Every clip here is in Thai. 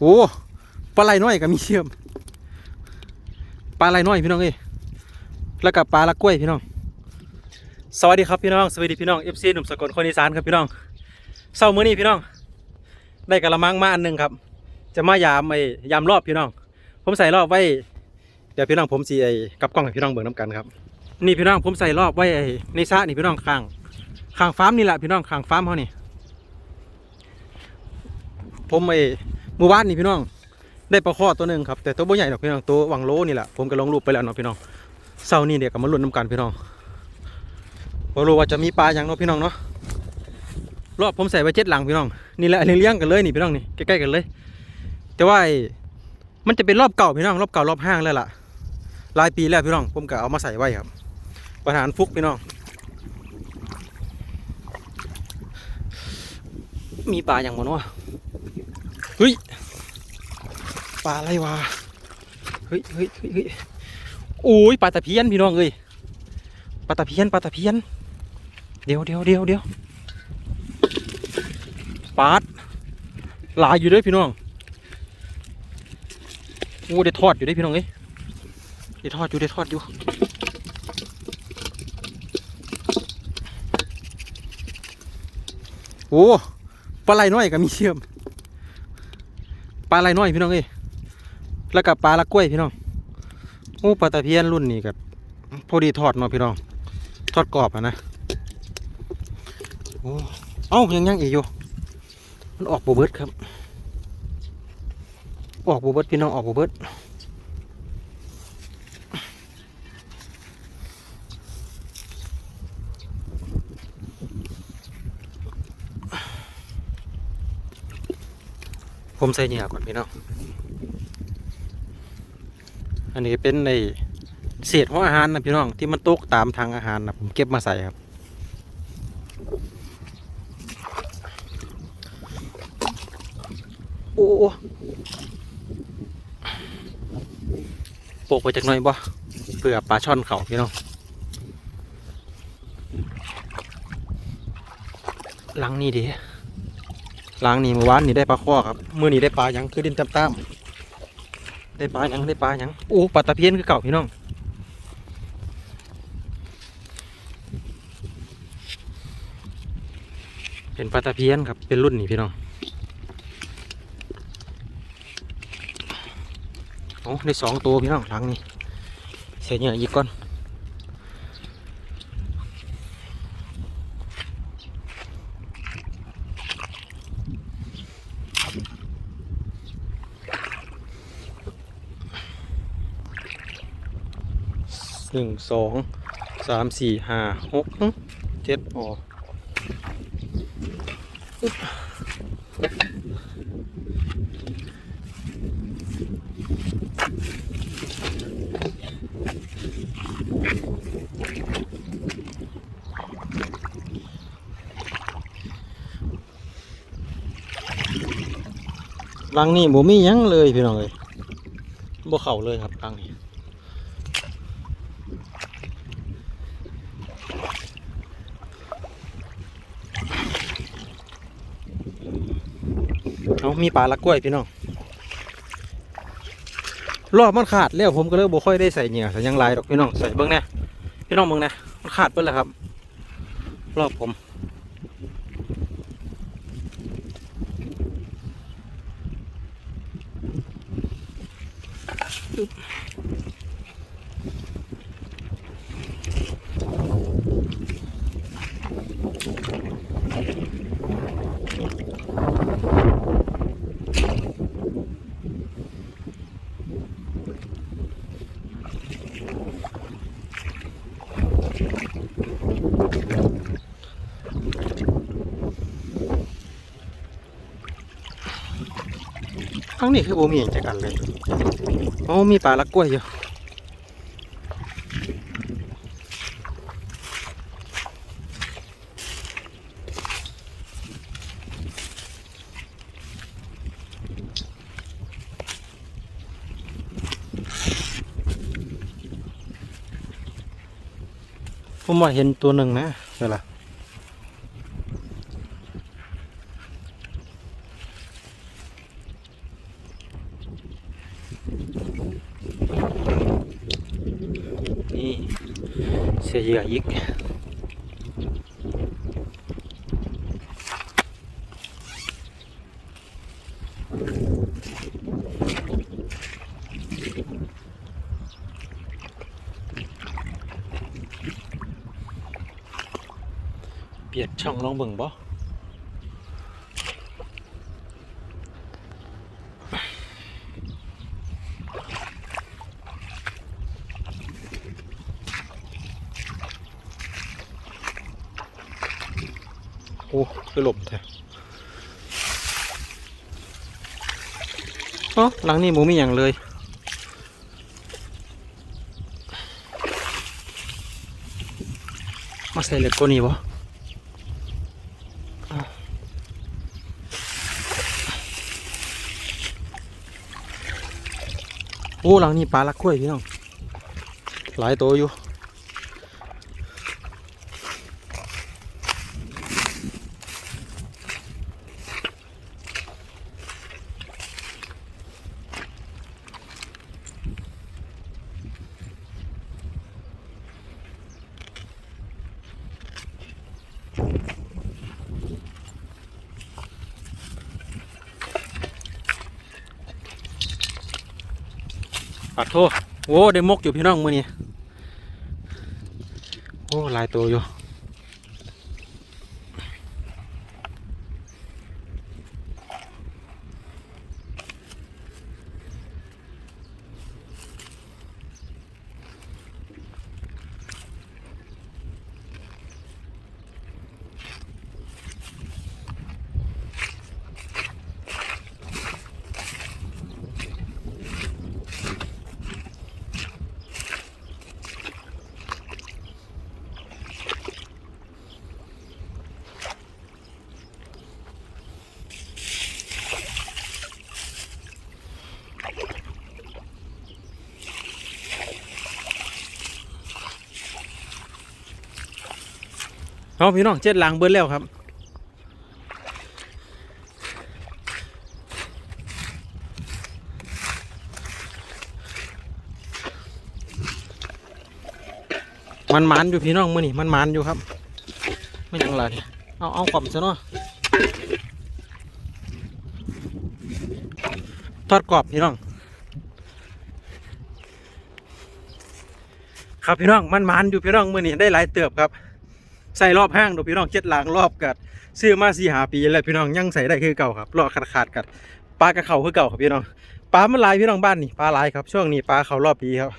โอ้ปลาไหลน้อยก็มีเชื่อมปลาไหลน้อยพี่น้องเอ้ยแล้วก็ปลาละกล้วยพี่น้อง สวัสดีครับพี่น้องสวัสดีพี่น้องเอฟซีหนุ่มสกลคนอีสานครับพี่น้องเศร้ามื้อนี้พี่น้อง ได้กระมังมาอันหนึงครับ จะมายามไอ้ยามรอบพี่น้อง ผมใส่รอบไว้ เดี๋ยวพี่น้องผมสีไอ้กับกล้องให้พี่น้องเบิ่งน้ำกันครับ นี่พี่น้องผมใส่รอบไว้ไอ้ในซะนี่พี่น้องข้างข้างฟาร์มนี่แหละพี่น้องข้างฟาร์มเขานี่ ผมไอ้ มู่บ้านนี่พี่น้อง ได้ปลาข้อตัวหนึ่งครับแต่ตัวบ่ใหญ่หรอกพี่น้องตัววังโลนี่แหละผมก็ลงรูปไปแล้วเนาะพี่น้องเศร้านี่เดี๋ยวก็มาลุ้นน้ำกันพี่น้องบ่รู้ว่าจะมีปลาอย่างเนาะพี่น้องเนาะรอบผมใส่ไว้เจ็ดหลังพี่น้องนี่แหละเลี้ยงกันเลยนี่พี่น้องนี่ใกล้ๆกันเลย แต่ว่ามันจะเป็นรอบเก่าพี่น้องรอบเก่ารอบห้างแล้วล่ะหลายปีแล้วพี่น้องผมก็เอามาใส่ไว้ครับประธานฟุกพี่น้องมีปลาอย่างบ่เนาะ เฮ้ยปลาอะไรวะเฮ้ยเฮ้ยเฮ้ยเฮ้ยโอ้ยปลาตะเพียนพี่น้องเอ้ยปลาตะเพียนปลาตะเพียน เดี๋ยวเดี๋ยวเดี๋ยวเดี๋ยวปลาดหลายอยู่ด้วยพี่น้องโอ้ได้ทอดอยู่ด้วยพี่น้องเอ้ยได้ทอดอยู่ได้ทอดอยู่โอ้ปลาไหลน้อยก็มีเชื่อม ลาไหลน้อยพี่น้องเอ้ยแล้วกับปลาละกล้วยพี่น้องโอ้ปลาตะเพียนรุ่นนี้กับพอดีทอดเนาะพี่น้องทอดกรอบอะนะโอ้เอ้ายังยังอีกอยู่มันออกโบเบิร์ดครับ ออกโบเบิร์ดพี่น้องออกโบเบิร์ด ผมใส่เหยื่อก่อนพี่น้อง อันนี้เป็นในเศษของอาหารนะพี่น้องที่มันตกตามทางอาหารนะผมเก็บมาใส่ครับโอ้โปกไปจากหน่อยบ่เพื่อปลาช่อนเขาพี่น้องลังนี่ดิ ลังนี่เมื่อวานนี่ได้ปลาข้อครับมื่อนี้ได้ปลาหยังคือดินตามๆได้ปลาหยังได้ปลาหยังโอ้ปลาตะเพียนคือเก่าพี่น้องเป็นปลาตะเพียนครับเป็นรุ่นนี่พี่น้องโอ้ได้สองตัวพี่น้องหลังนี่เสียเหยื่ออีกก่อน หนึ่งสองสามสี่ห้าหกเจ็ดโอ้อึ๊บหลังนี่บ่มียังเลยพี่น้องเลยบ่เข่าเลยครับหลังนี้ เอามีปลาละกล้วยพี่น้องรอบมันขาดแล้วผมก็เลยบ่ค่อยได้ใส่เหงื่อใส่ยังลายดอกพี่น้องใส่เบิ้งแน่พี่น้องเบิ้งแน่มันขาดเบิ้แล้วครับ รอบผม ครั้งนี้คือบ่มีอย่างจักอันเลยโอ้มีปลาละกล้วยอยู่ผมว่าเห็นตัวหนึ่งนะเดี๋ยว ล่ะสียเหยื่ออีกเปลี่ยนช่องลองเบิ่งบ่ อ้คือหลบแท้เอ๋อหลังนี้หมูมีอย่างเลยมาใส่เหล็กตัวนี้บ่โอ้หลังนี้ปลาลักกล้วยพี่น้องหลายตัวอยู่ ปัดโทษโอ้ได้มกอยู่พี่น้องมือนี้โอ้ลายตัวอยู่ เอาพี่น้องเจ็ดหลังเบิ้แล้วครับมันมันอยู่พี่น้องมือนี่มันมันอยู่ครับ ไม่ยังไรเอาเอากล่อมซะเนาะทอดกรอบพี่น้อง ครับพี่น้องมันมันอยู่พี่น้องมือนี่ได้หลายเติบครับ ใส่รอบห้างดูพี่น้องเจ็ดหลังรอบกัดซื้อมาสี่หาปีแล้วพี่น้องยังใส่ได้คือเก่าครับรอบขาดขาดกัดปลากระเขาคือเก่าครับพี่น้องปลามันลายพี่น้องบ้านนี่ปลาลายครับช่วงนี้ปลาเขารอบปีครับ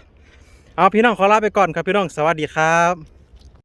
เอาพี่น้องขอลาไปก่อนครับพี่น้องสวัสดีครับ